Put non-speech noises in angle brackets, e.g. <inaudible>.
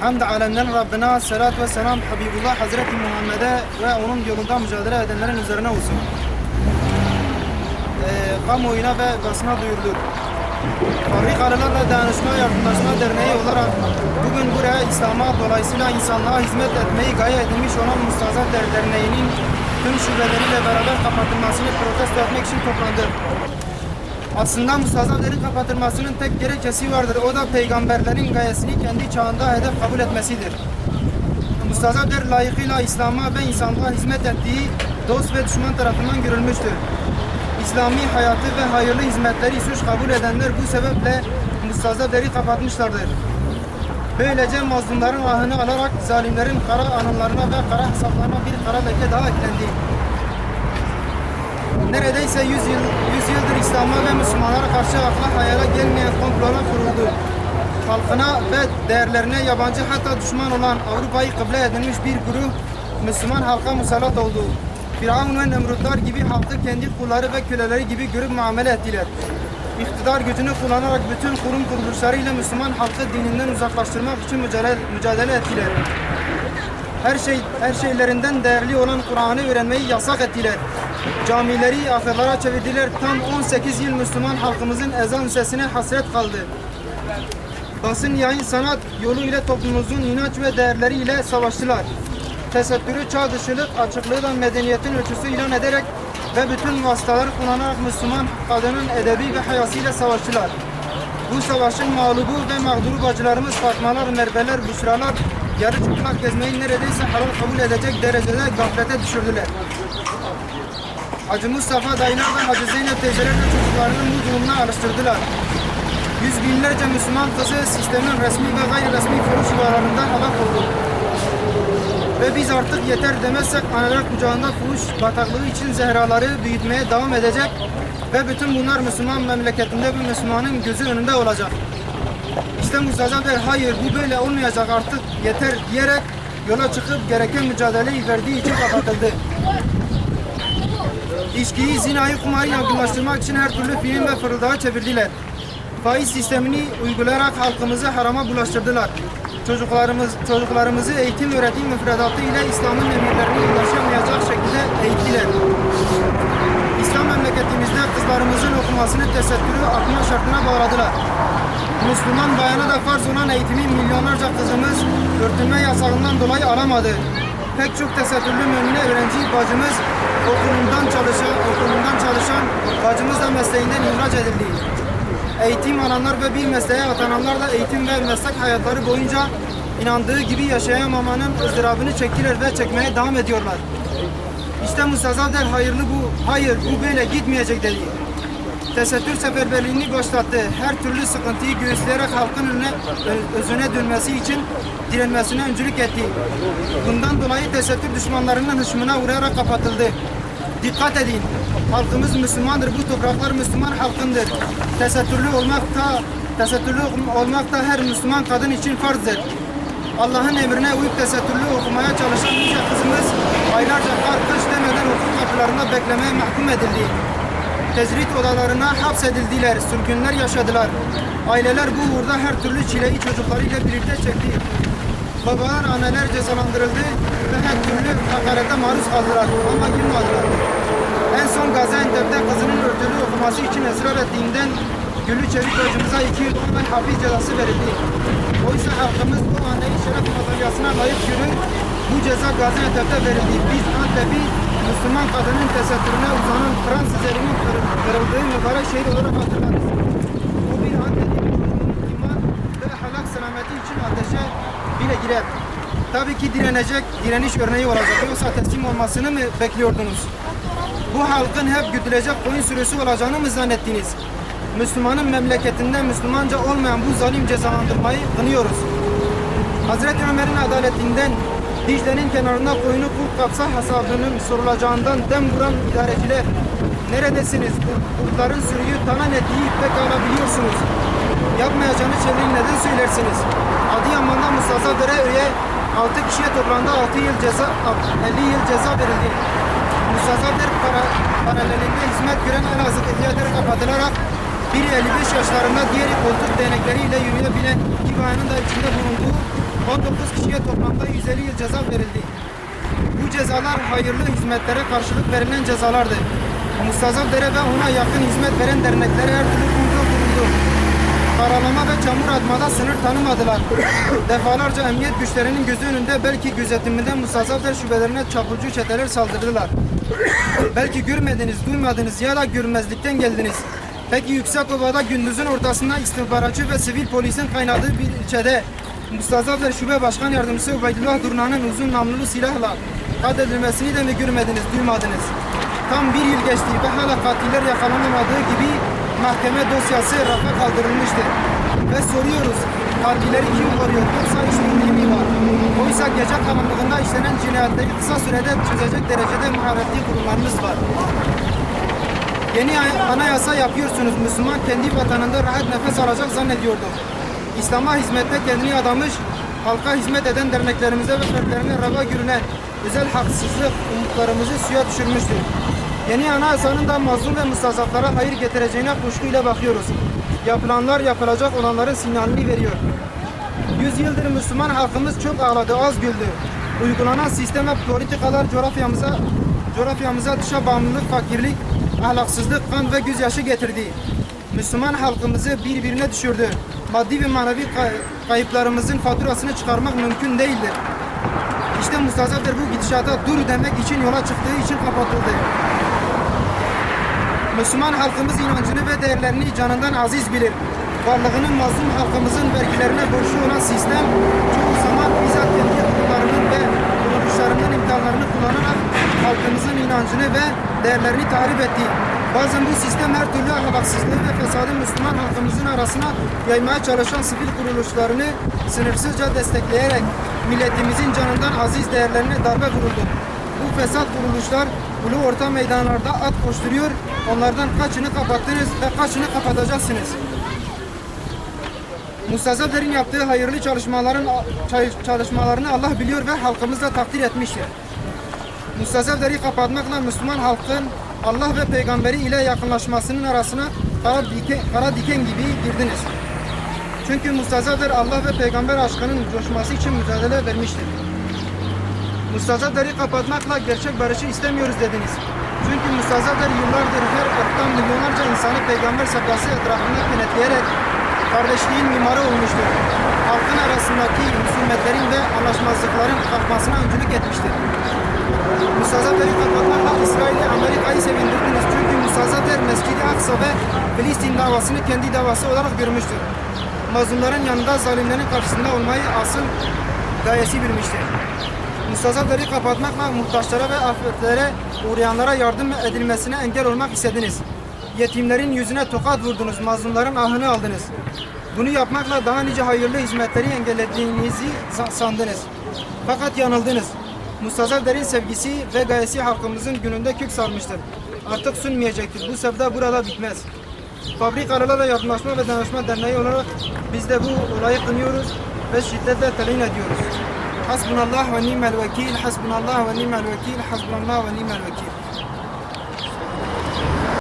Hamd alemlerin Rabbine selat ve selam Habibullah Hazreti Muhammed'e ve onun yolunda mücadele edenlerin üzerine olsun. Ee, kamuoyuna ve basına duyurulur. Fabrikalarla Dayanışma Yardımlaşma Derneği olarak bugün buraya İslam'a dolayısıyla insanlığa hizmet etmeyi gaye edilmiş olan Mustaza Der- Derneği'nin tüm şubeleriyle beraber kapatılmasını protesto etmek için toplandık. Aslında Mustazaflerin kapatılmasının tek gerekçesi vardır. O da peygamberlerin gayesini kendi çağında hedef kabul etmesidir. Mustazafler layıkıyla İslam'a ve insanlığa hizmet ettiği dost ve düşman tarafından görülmüştür. İslami hayatı ve hayırlı hizmetleri suç kabul edenler bu sebeple Mustazafleri kapatmışlardır. Böylece mazlumların ahını alarak zalimlerin kara anılarına ve kara hesaplarına bir kara leke daha eklendi neredeyse 100 yıl 100 yıldır İslam'a ve Müslümanlara karşı akla hayale gelmeyen komplolar kuruldu. Halkına ve değerlerine yabancı hatta düşman olan Avrupa'yı kıble edilmiş bir grup Müslüman halka musallat oldu. Firavun ve Nemrutlar gibi halkı kendi kulları ve köleleri gibi görüp muamele ettiler. İktidar gücünü kullanarak bütün kurum kuruluşlarıyla Müslüman halkı dininden uzaklaştırmak için mücadele, mücadele ettiler. Her şey her şeylerinden değerli olan Kur'an'ı öğrenmeyi yasak ettiler. Camileri ahırlara çevirdiler. Tam 18 yıl Müslüman halkımızın ezan sesine hasret kaldı. Basın yayın sanat yolu ile toplumumuzun inanç ve değerleriyle savaştılar. Tesettürü, çağ dışılık, açıklığı da medeniyetin ölçüsü ilan ederek ve bütün vasıtaları kullanarak Müslüman kadının edebi ve hayasıyla savaştılar. Bu savaşın mağlubu ve mağduru bacılarımız Fatmalar, Merveler, Büşralar yarı çıplak gezmeyi neredeyse halal kabul edecek derecede gaflete düşürdüler. Hacı Mustafa dayılar ve Hacı Zeynep teyzeler de çocuklarını bu durumuna alıştırdılar. Yüz binlerce Müslüman kızı sistemin resmi ve gayri resmi fuhuş yuvalarından halak oldu. Ve biz artık yeter demezsek analar kucağında fuhuş bataklığı için zehraları büyütmeye devam edecek ve bütün bunlar Müslüman memleketinde bir Müslümanın gözü önünde olacak. İşte Mustafa Bey hayır bu böyle olmayacak artık yeter diyerek yola çıkıp gereken mücadeleyi verdiği için kapatıldı. İçkiyi, zinayı, kumarı yaygınlaştırmak için her türlü film ve fırıldağı çevirdiler. Faiz sistemini uygulayarak halkımızı harama bulaştırdılar. Çocuklarımız, çocuklarımızı eğitim öğretim müfredatı ile İslam'ın emirlerini ulaşamayacak şekilde eğittiler. İslam memleketimizde kızlarımızın okumasını tesettürü akma şartına bağladılar. Müslüman bayana da farz olan eğitimi milyonlarca kızımız örtünme yasağından dolayı alamadı. Pek çok tesettürlü mümine öğrenci bacımız okulundan çalışan, okulundan çalışan bacımız da mesleğinden ihraç edildi. Eğitim alanlar ve bir mesleğe atananlar da eğitim ve meslek hayatları boyunca inandığı gibi yaşayamamanın ızdırabını çektiler ve çekmeye devam ediyorlar. İşte Mustafa der hayırlı bu, hayır bu böyle gitmeyecek dedi. Tesettür seferberliğini başlattı. Her türlü sıkıntıyı göğüsleyerek halkın önüne, özüne dönmesi için direnmesine öncülük etti. Bundan dolayı tesettür düşmanlarının hışmına uğrayarak kapatıldı. Dikkat edin, halkımız Müslümandır, bu topraklar Müslüman halkındır. Tesettürlü olmak da, tesettürlü olmak da her Müslüman kadın için farzdır. Allah'ın emrine uyup tesettürlü okumaya çalışan nice kızımız aylarca kar kış demeden okul kapılarında beklemeye mahkum edildi. Tezrit odalarına hapsedildiler, sürgünler yaşadılar. Aileler bu uğurda her türlü çileyi çocuklarıyla birlikte çekti. Babalar, anneler cezalandırıldı ve her türlü hakarete maruz kaldılar ama yılmadılar. En son Gaziantep'te kızının örtülü okuması için ısrar ettiğinden Gülü Çevik bacımıza iki yıl on ay hapis cezası verildi. Oysa halkımız bu anneyi şeref madalyasına layık görür. Bu ceza Gaziantep'te verildi. Biz Antep'i Müslüman kadının tesettürüne uzanan Fransız elinin kır- kırıldığı mübarek şehir olarak hatırlarız. Bu bir çocuğunun iman ve ahlak selameti için ateşe bile girer. Tabii ki direnecek, direniş örneği olacak. Yoksa teslim olmasını mı bekliyordunuz? Bu halkın hep güdülecek koyun sürüsü olacağını mı zannettiniz? Müslümanın memleketinde Müslümanca olmayan bu zalim cezalandırmayı kınıyoruz. Hazreti Ömer'in adaletinden Dicle'nin kenarında koyunu kul kapsa hesabının sorulacağından dem vuran idareciler neredesiniz? Kurt- Kurtların sürüyü talan ettiği pekala biliyorsunuz. Yapmayacağını çevreyi neden söylersiniz? Adıyaman'da Mustafa Dereöy'e 6 kişiye toplamda 6 yıl ceza, 50 yıl ceza verildi. Mustafa Der para, paralelinde hizmet gören Elazığ ihtiyaları kapatılarak Biri 55 yaşlarında, diğeri koltuk değnekleriyle yürüyebilen iki bayanın da içinde bulunduğu 19 kişiye toplamda 150 yıl ceza verildi. Bu cezalar hayırlı hizmetlere karşılık verilen cezalardı. Mustazafdere ve ona yakın hizmet veren derneklere her türlü kontrol kuruldu. Karalama ve çamur atmada sınır tanımadılar. <coughs> Defalarca emniyet güçlerinin gözü önünde belki gözetiminde Mustazafder şubelerine çapulcu çeteler saldırdılar. <coughs> belki görmediniz, duymadınız ya da görmezlikten geldiniz. Peki Yüksekova'da gündüzün ortasında istihbaratçı ve sivil polisin kaynadığı bir ilçede Mustazafder Şube Başkan Yardımcısı Ubeydullah Durna'nın uzun namlulu silahla katledilmesini de mi görmediniz, duymadınız? Tam bir yıl geçti ve hala katiller yakalanamadığı gibi mahkeme dosyası rafa kaldırılmıştır. Ve soruyoruz, katilleri kim koruyor yoksa işbirliği mi var? Oysa gece karanlığında işlenen cinayetleri kısa sürede çözecek derecede maharetli kurumlarımız var. Yeni ay- anayasa yapıyorsunuz. Müslüman kendi vatanında rahat nefes alacak zannediyordu. İslam'a hizmette kendini adamış, halka hizmet eden derneklerimize ve fertlerine rava görünen özel haksızlık umutlarımızı suya düşürmüştür. Yeni anayasanın da mazlum ve mustazaflara hayır getireceğine kuşkuyla bakıyoruz. Yapılanlar yapılacak olanların sinyalini veriyor. Yüz yıldır Müslüman halkımız çok ağladı, az güldü. Uygulanan sistem ve politikalar coğrafyamıza, coğrafyamıza dışa bağımlılık, fakirlik, ahlaksızlık, kan ve gözyaşı getirdi. Müslüman halkımızı birbirine düşürdü. Maddi ve manevi kay- kayıplarımızın faturasını çıkarmak mümkün değildir. İşte Mustazaf'dır bu gidişata dur demek için yola çıktığı için kapatıldı. Müslüman halkımız inancını ve değerlerini canından aziz bilir. Varlığının mazlum halkımızın vergilerine borçlu olan sistem çoğu zaman bizzat kendi hukuklarının ve kuruluşlarının imkanlarını kullanarak halkımızın inancını ve değerlerini tahrip etti. Bazen bu sistem her türlü ahlaksızlığı ve fesadı Müslüman halkımızın arasına yaymaya çalışan sivil kuruluşlarını sınırsızca destekleyerek milletimizin canından aziz değerlerine darbe vuruldu. Bu fesat kuruluşlar ulu orta meydanlarda at koşturuyor. Onlardan kaçını kapattınız ve kaçını kapatacaksınız. Mustazafler'in yaptığı hayırlı çalışmaların çalışmalarını Allah biliyor ve halkımız da takdir etmiştir. Mustazafler'i kapatmakla Müslüman halkın Allah ve peygamberi ile yakınlaşmasının arasına kara diken, kara diken gibi girdiniz. Çünkü Mustazafler Allah ve peygamber aşkının coşması için mücadele vermiştir. Mustazafları kapatmakla gerçek barışı istemiyoruz dediniz. Çünkü Mustazaflar yıllardır her ırktan milyonlarca insanı peygamber safhası etrafında kenetleyerek kardeşliğin mimarı olmuştur. Halkın arasındaki husumetlerin ve anlaşmazlıkların kalkmasına öncülük etmiştir. Mustazafları kapatmakla İsrail'e Amerika'yı sevindirdiniz. Çünkü Mustazaflar Mescid-i Aksa ve Filistin davasını kendi davası olarak görmüştür. Mazlumların yanında zalimlerin karşısında olmayı asıl gayesi bilmiştir. Mustazafları kapatmakla muhtaçlara ve afetlere uğrayanlara yardım edilmesine engel olmak istediniz. Yetimlerin yüzüne tokat vurdunuz, mazlumların ahını aldınız. Bunu yapmakla daha nice hayırlı hizmetleri engellediğinizi sa- sandınız. Fakat yanıldınız. Mustazafların sevgisi ve gayesi halkımızın gününde kök sarmıştır. Artık sünmeyecektir. Bu sevda burada bitmez. Fabrikalarla Yardımlaşma ve Dayanışma Derneği olarak biz de bu olayı kınıyoruz ve şiddetle telin ediyoruz. Hasbunallah ve nimel vekil, hasbunallah ve nimel vekil, hasbunallah ve nimel vekil.